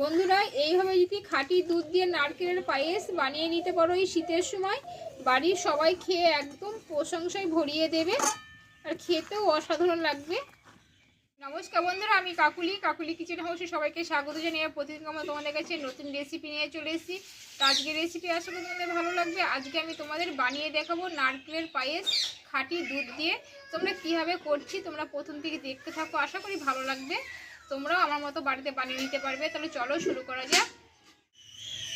বন্ধুরা, এইভাবে যদি খাঁটি দুধ দিয়ে নারকেলের পায়েস বানিয়ে নিতে পারো এই শীতের সময়, বাড়ির সবাই খেয়ে একদম প্রশংসায় ভরিয়ে দেবে। আর খেতেও অসাধারণ লাগবে। নমস্কার বন্ধুরা, আমি কাকুলি। কাকুলি কিচেন হাউসে সবাইকে স্বাগত জানিয়ে প্রতিদিন আমরা তোমাদের কাছে নতুন রেসিপি নিয়ে চলে এসেছি। তো আজকের রেসিপি আসলে তোমাদের ভালো লাগবে। আজকে আমি তোমাদের বানিয়ে দেখাবো নারকেলের পায়েস খাঁটি দুধ দিয়ে। তোমরা কীভাবে করছি তোমরা প্রথম থেকে দেখতে থাকো। আশা করি ভালো লাগবে। তোমরাও আমার মতো বাড়িতে বানিয়ে নিতে পারবে। তাহলে চলো শুরু করা যাক।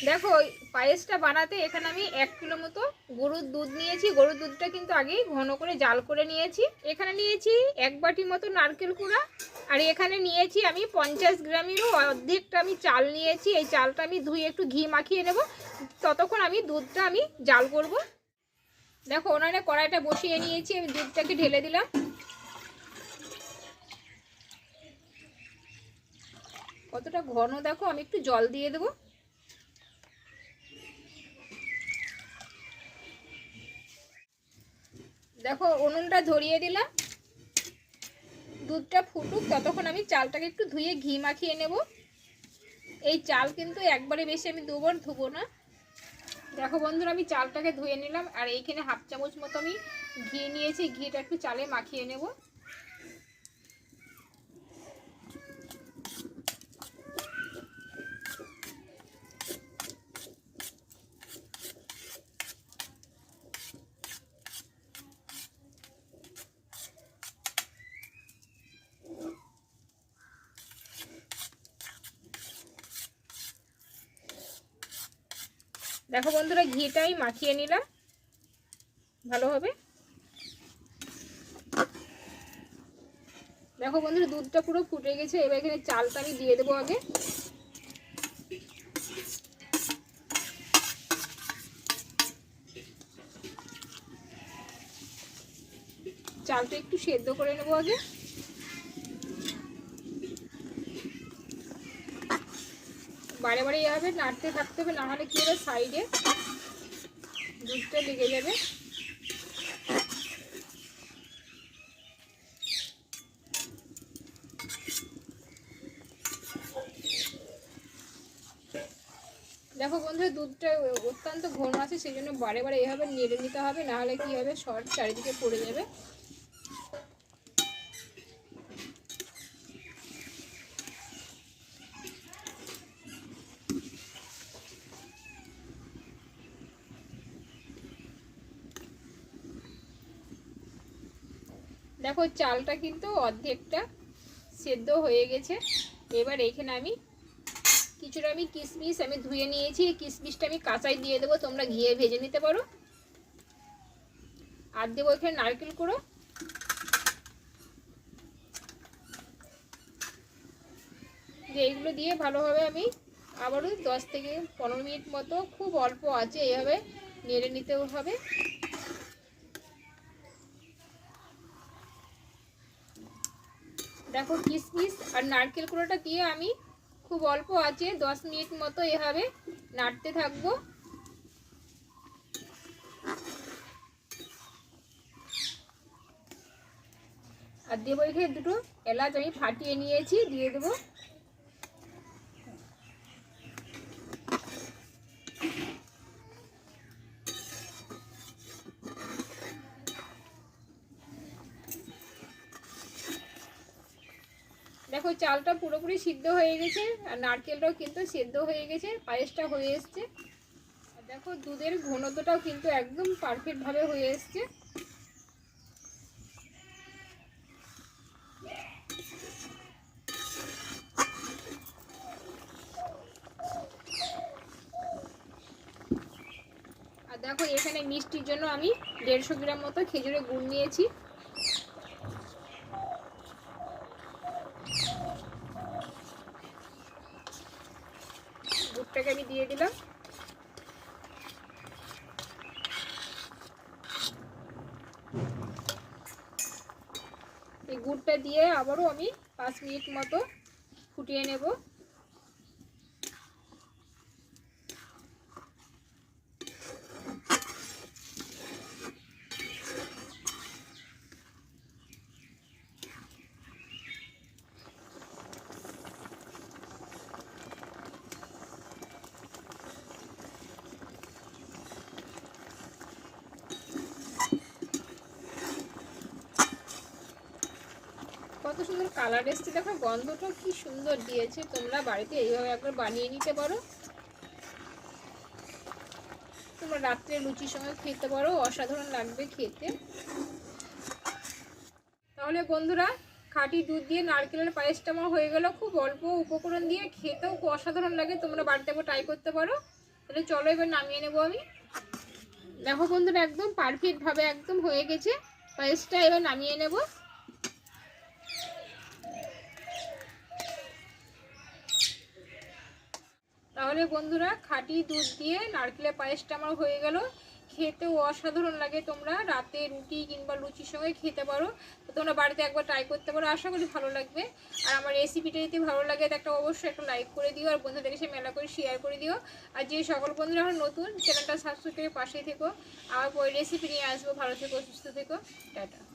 দেখো পায়েসটা বানাতে এখানে আমি এক কিলো মতো গরুর দুধ নিয়েছি। গরুর দুধটা কিন্তু আগেই ঘন করে জাল করে নিয়েছি। এখানে নিয়েছি এক বাটি মতো নারকেল কুড়া। আর এখানে নিয়েছি আমি পঞ্চাশ গ্রামেরও অর্ধেকটা আমি চাল নিয়েছি। এই চালটা আমি ধুয়ে একটু ঘি মাখিয়ে নেব। ততক্ষণ আমি দুধটা আমি জাল করব। দেখো, ওনারে কড়াইটা বসিয়ে নিয়েছি। আমি দুধটাকে ঢেলে দিলাম। কতটা ঘন দেখো, আমি একটু জল দিয়ে দেবো। দেখো, উনুনটা ধরিয়ে দিলাম। দুধটা ফুটুক, ততক্ষণ আমি চালটাকে একটু ধুয়ে ঘি মাখিয়ে নেব। এই চাল কিন্তু একবারে বেশি আমি দুবার ধুবো না। দেখো বন্ধুরা, আমি চালটাকে ধুয়ে নিলাম, আর এইখানে হাফ চামচ মতো আমি ঘি নিয়েছি, ঘিটা একটু চালে মাখিয়ে নেব। দেখো বন্ধুরা, ঘিটাই মাখিয়ে নিলাম। ভালোভাবে দেখো বন্ধুরা, দুধটা পুরো ফুটে গেছে। এবার এখানে চালটা আমি দিয়ে দেবো আগে। চালটা একটু সেদ্ধ করে নেব আগে। বারে বারে এভাবে নাড়তে থাকতে হবে নাহলে কি হবে, সাইডে দুধটা লেগে যাবে। দেখো বন্ধুরা, দুধটা অত্যন্ত ঘন আছে, সেই জন্য বারে বারে এভাবে নেড়ে নিতে হবে নাহলে কি হবে, শর্ট চারিদিকে পড়ে যাবে। দেখো চালটা কিন্তু অর্ধেকটা সেদ্ধ হয়ে গেছে। এবার এখানে আমি কিছুটা আমি কিশমিশ আমি ধুয়ে নিয়েছি। এই কিশমিশটা আমি কাঁচাই দিয়ে দেবো, তোমরা ঘিয়ে ভেজে নিতে পারো। আর দেবো এখানে নারকেল কুড়ো। এইগুলো দিয়ে ভালোভাবে আমি আবারও দশ থেকে পনেরো মিনিট মতো খুব অল্প আছে, এইভাবে নেড়ে নিতে হবে। দেখো কিশমিশ আর নারকেল কুড়োটা দিয়ে আমি খুব অল্প আছে, দশ মিনিট মতো এভাবে নাড়তে থাকব। আর দেবো এখানে দুটো এলাচ আমি ফাটিয়ে নিয়েছি, দিয়ে দেবো। দেখো, চালটা পুরোপুরি সিদ্ধ হয়ে গেছে, আর নারকেলটাও কিন্তু সিদ্ধ হয়ে গেছে, পায়েসটা হয়ে এসছে। আর দেখো, দুধের ঘনত্বটাও কিন্তু একদম পারফেক্টভাবে হয়ে এসছে। দেখো, এখানে মিষ্টির জন্য আমি দেড়শো গ্রাম মতো খেজুরের গুড় নিয়েছি। গুড়টাকে আমি দিয়ে দিলাম। এই গুড়টা দিয়ে আবারও আমি পাঁচ মিনিট মতো ফুটিয়ে নেব। কত সুন্দর কালার এসছে, দেখো গন্ধটা কি সুন্দর দিয়েছে। তোমরা বাড়িতে এইভাবে একবার বানিয়ে নিতে পারো। তোমরা রাত্রে লুচির সঙ্গে খেতে পারো, অসাধারণ লাগবে খেতে। তাহলে বন্ধুরা, খাঁটি দুধ দিয়ে নারকেলের পায়েসটা আমার হয়ে গেল। খুব অল্প উপকরণ দিয়ে খেতেও খুব অসাধারণ লাগে, তোমরা বাড়িতে একবার ট্রাই করতে পারো। তাহলে চলো এবার নামিয়ে নেব আমি। দেখো বন্ধুরা, একদম পারফেক্টভাবে একদম হয়ে গেছে। পায়েসটা এবার নামিয়ে নেব। তাহলে বন্ধুরা খাঁটি দুধ দিয়ে নারকেলের পায়েসটা আমার হয়ে গেল। খেতেও অসাধারণ লাগে তোমরা। রাতে রুটি কিংবা লুচির সঙ্গে খেতে পারো। তো তোমরা বাড়িতে একবার ট্রাই করতে পারো। আশা করি ভালো লাগবে। আর আমার রেসিপিটা যদি ভালো লাগে একটা অবশ্যই একটা লাইক করে দিও আর বন্ধুদের সে মেলা করে শেয়ার করে দিও। আর যে সকল বন্ধুরা এখন নতুন চ্যানেলটা সাবস্ক্রাইব করে পাশেই থেকো। আবার পরে রেসিপি নিয়ে আসব। ভালো থেকো, সুস্থ থেকো। টাটা।